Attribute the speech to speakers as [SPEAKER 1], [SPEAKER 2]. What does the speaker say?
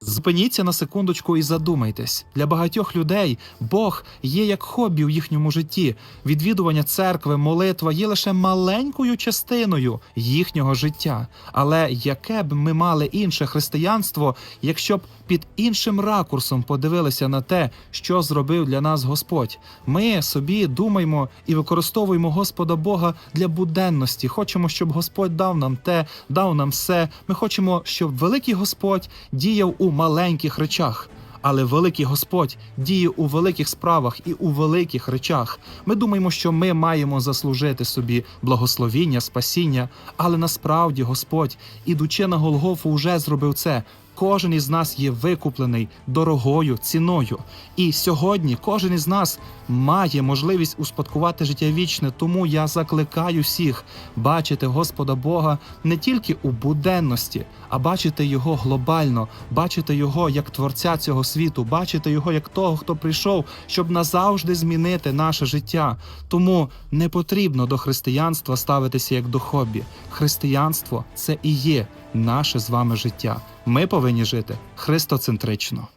[SPEAKER 1] Зупиніться на секундочку і задумайтесь. Для багатьох людей Бог є як хобі у їхньому житті. Відвідування церкви, молитва є лише маленькою частиною їхнього життя. Але яке б ми мали інше християнство, якщо б під іншим ракурсом подивилися на те, що зробив для нас Господь? Ми собі думаємо і використовуємо Господа Бога для буденності. Хочемо, щоб Господь дав нам те, дав нам все. Ми хочемо, щоб великий Господь діяв у маленьких речах. Але великий Господь діє у великих справах і у великих речах. Ми думаємо, що ми маємо заслужити собі благословіння, спасіння, але насправді Господь, ідучи на Голгофу, уже зробив це. Кожен із нас є викуплений дорогою ціною. І сьогодні кожен із нас має можливість успадкувати життя вічне. Тому я закликаю всіх бачити Господа Бога не тільки у буденності, а бачити його глобально, бачити його як творця цього світу, бачити його як того, хто прийшов, щоб назавжди змінити наше життя. Тому не потрібно до християнства ставитися як до хобі. Християнство це і є наше з вами життя. Ми повинні жити христоцентрично.